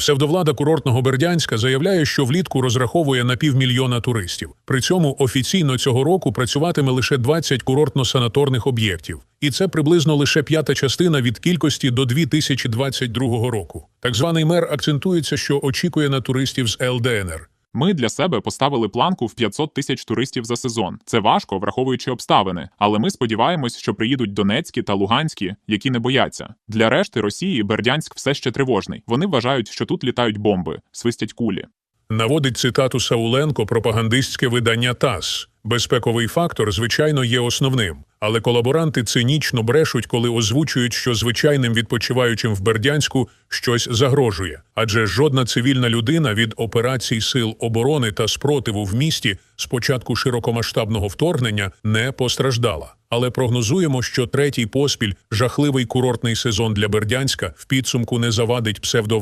Псевдовлада курортного Бердянська заявляє, що влітку розраховує на півмільйона туристів. При цьому офіційно цього року працюватиме лише 20 курортно-санаторних об'єктів. І це приблизно лише п'ята частина від кількості до 2022 року. Так званий мер акцентується, що очікує на туристів з ЛДНР. Ми для себе поставили планку в 500 тисяч туристів за сезон. Це важко, враховуючи обставини, але ми сподіваємось, що приїдуть донецькі та луганські, які не бояться. Для решти Росії Бердянськ все ще тривожний. Вони вважають, що тут літають бомби, свистять кулі. Наводить цитату Сауленко пропагандистське видання ТАСС. Безпековий фактор, звичайно, є основним, але колаборанти цинічно брешуть, коли озвучують, що звичайним відпочиваючим в Бердянську щось загрожує. Адже жодна цивільна людина від операцій сил оборони та спротиву в місті з початку широкомасштабного вторгнення не постраждала. Але прогнозуємо, що третій поспіль жахливий курортний сезон для Бердянська в підсумку не завадить псевдовладі